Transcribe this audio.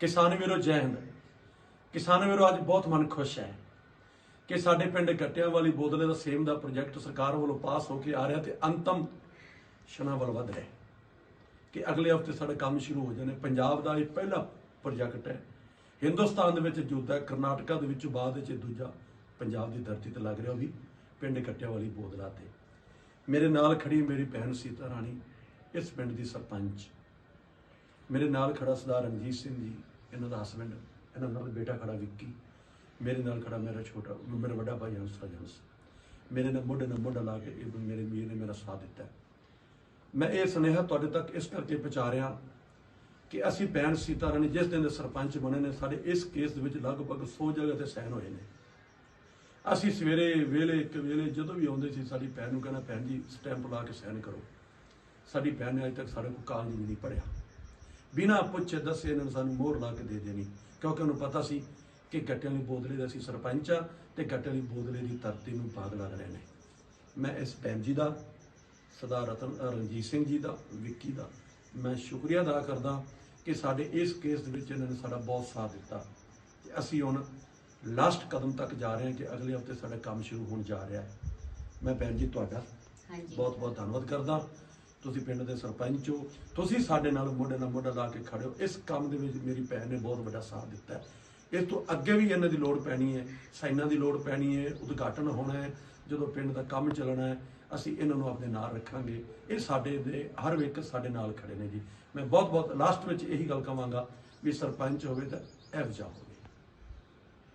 ਕਿਸਾਨ ਵੀਰੋ, ਜੈ ਹਿੰਦ। ਕਿਸਾਨ ਵੀਰੋ, ਅੱਜ ਬਹੁਤ ਮਨ ਖੁਸ਼ ਹੈ ਕਿ ਸਾਡੇ ਪਿੰਡ ਗੱਟਿਆਂ ਵਾਲੀ ਬੋਦਲੇ ਦਾ ਸੇਮ ਦਾ ਪ੍ਰੋਜੈਕਟ ਸਰਕਾਰ ਵੱਲੋਂ ਪਾਸ ਹੋ ਕੇ ਆ ਰਿਹਾ ਤੇ ਅੰਤਮ ਸ਼ਨਾਂ ਵੱਲ ਵਧ ਰਿਹਾ ਕਿ ਅਗਲੇ ਹਫ਼ਤੇ ਸਾਡਾ ਕੰਮ ਸ਼ੁਰੂ ਹੋ ਜਾਣੇ। ਪੰਜਾਬ ਦਾ ਇਹ ਪਹਿਲਾ ਪ੍ਰੋਜੈਕਟ ਹੈ। ਹਿੰਦੁਸਤਾਨ ਦੇ ਵਿੱਚ ਜੁੱਦਾ ਕਰਨਾਟਕਾ ਦੇ ਵਿੱਚ, ਬਾਅਦ ਵਿੱਚ ਦੂਜਾ ਪੰਜਾਬ ਦੀ ਧਰਤੀ ਤੇ ਲੱਗ ਰਿਹਾ ਉਹ ਵੀ ਪਿੰਡ ਗੱਟਿਆਂ ਵਾਲੀ ਬੋਦਲਾ ਤੇ। ਮੇਰੇ ਨਾਲ ਖੜੀ ਮੇਰੀ ਭੈਣ ਸੀਤਾ ਰਾਣੀ, ਇਸ ਪਿੰਡ ਦੀ ਸਰਪੰਚ। ਮੇਰੇ ਨਾਲ ਖੜਾ ਸਰਦਾਰ ਰਣਜੀਤ ਸਿੰਘ ਜੀ ਇਹਨਾਂ ਦਾ ਹਸਬੰਡ ਇਹਨਾਂ ਨਾਲ ਬੇਟਾ ਖੜਾ ਵਿੱਕੀ, ਮੇਰੇ ਨਾਲ ਖੜਾ ਮੇਰਾ ਛੋਟਾ, ਮੇਰਾ ਵੱਡਾ ਭਾਈ ਹੰਸਰਾ ਜੰਸ ਮੇਰੇ ਨਾਲ ਮੋਢੇ ਨਾਲ ਮੋਢਾ ਲਾ ਕੇ ਇਹ ਮੇਰੇ ਵੀਰ ਨੇ ਮੇਰਾ ਸਾਥ ਦਿੱਤਾ। ਮੈਂ ਇਹ ਸੁਨੇਹਾ ਤੁਹਾਡੇ ਤੱਕ ਇਸ ਕਰਕੇ ਪਹੁੰਚਾ ਰਿਹਾ ਕਿ ਅਸੀਂ ਭੈਣ ਸੀਤਾ ਰਾਣੀ ਜਿਸ ਦਿਨ ਦੇ ਸਰਪੰਚ ਬਣੇ ਨੇ, ਸਾਡੇ ਇਸ ਕੇਸ ਦੇ ਵਿੱਚ ਲਗਭਗ 100 ਜਗ੍ਹਾ ਤੇ ਸਹਿਣ ਹੋਏ ਨੇ। ਅਸੀਂ ਸਵੇਰੇ ਵੇਲੇ ਇੱਕ ਵੇਲੇ ਜਦੋਂ ਵੀ ਆਉਂਦੇ ਸੀ, ਸਾਡੀ ਭੈਣ ਨੂੰ ਕਹਿੰਦਾ ਭੈਣ ਜੀ ਸਟੈਂਪ ਲਾ ਕੇ ਸਹਿਣ ਕਰੋ। ਸਾਡੀ ਭੈਣ ਨੇ ਅਜੇ ਤੱਕ ਸਾਡੇ ਕੋਲ ਕਾਗਜ਼ ਵੀ ਨਹੀਂ ਪੜਿਆ ਬਿਨਾਂ ਪੁੱਛੇ ਦੱਸੇ ਇਹਨਾਂ ਨੇ ਸਾਨੂੰ ਮੋਹਰ ਲਾ ਕੇ ਦੇ ਦੇਣੀ। ਕਿਉਂਕਿ ਉਹਨੂੰ ਪਤਾ ਸੀ ਕਿ ਗੱਟਿਆਂ ਦੀ ਬੋਦਲੇ ਦਾ ਅਸੀਂ ਸਰਪੰਚ ਆ ਤੇ ਗੱਟਿਆਂ ਦੀ ਬੋਦਲੇ ਦੀ ਧਰਤੀ ਨੂੰ ਭਾਗ ਲੱਗ ਰਹੇ ਨੇ। ਮੈਂ ਇਸ ਭੈਣ ਜੀ ਦਾ ਸਰਦਾਰ ਰਤਨ ਰਣਜੀਤ ਸਿੰਘ ਜੀ ਦਾ ਵਿੱਕੀ ਦਾ ਮੈਂ ਸ਼ੁਕਰੀਆ ਅਦਾ ਕਰਦਾ ਕਿ ਸਾਡੇ ਇਸ ਕੇਸ ਦੇ ਵਿੱਚ ਇਹਨਾਂ ਨੇ ਸਾਡਾ ਬਹੁਤ ਸਾਥ ਦਿੱਤਾ। ਤੇ ਅਸੀਂ ਹੁਣ ਲਾਸਟ ਕਦਮ ਤੱਕ ਜਾ ਰਹੇ ਹਾਂ ਕਿ ਅਗਲੇ ਹਫ਼ਤੇ ਸਾਡਾ ਕੰਮ ਸ਼ੁਰੂ ਹੋਣ ਜਾ ਰਿਹਾ ਹੈ। ਮੈਂ ਭੈਣ ਜੀ ਤੁਹਾਡਾ ਹਾਂਜੀ। ਬਹੁਤ ਬਹੁਤ ਧੰਨਵਾਦ ਕਰਦਾ। ਤੁਸੀਂ ਪਿੰਡ ਦੇ ਸਰਪੰਚ ਹੋ, ਤੁਸੀਂ ਸਾਡੇ ਨਾਲ ਮੋਢੇ ਨਾਲ ਮੋਢਾ ਲਾ ਕੇ ਖੜੇ ਹੋ। ਇਸ ਕੰਮ ਦੇ ਵਿੱਚ ਮੇਰੀ ਭੈਣ ਨੇ ਬਹੁਤ ਵੱਡਾ ਸਾਥ ਦਿੱਤਾ ਇਸ ਤੋਂ ਅੱਗੇ ਵੀ ਇਹਨਾਂ ਦੀ ਲੋੜ ਪੈਣੀ ਹੈ, ਸਾਈਨਾਂ ਦੀ ਲੋੜ ਪੈਣੀ ਹੈ, ਉਦਘਾਟਨ ਹੋਣਾ ਹੈ, ਜਦੋਂ ਪਿੰਡ ਦਾ ਕੰਮ ਚੱਲਣਾ ਹੈ, ਅਸੀਂ ਇਹਨਾਂ ਨੂੰ ਆਪਣੇ ਨਾਲ ਰੱਖਾਂਗੇ। ਇਹ ਸਾਡੇ ਦੇ, ਹਰ ਇੱਕ ਸਾਡੇ ਨਾਲ ਖੜੇ ਨੇ ਜੀ। ਮੈਂ ਬਹੁਤ ਬਹੁਤ ਲਾਸਟ ਵਿੱਚ ਇਹੀ ਗੱਲ ਕਹਾਂਗਾ ਵੀ ਸਰਪੰਚ ਹੋਵੇ ਤਾਂ ਇਹ ਵਜਾ ਹੋਵੇ।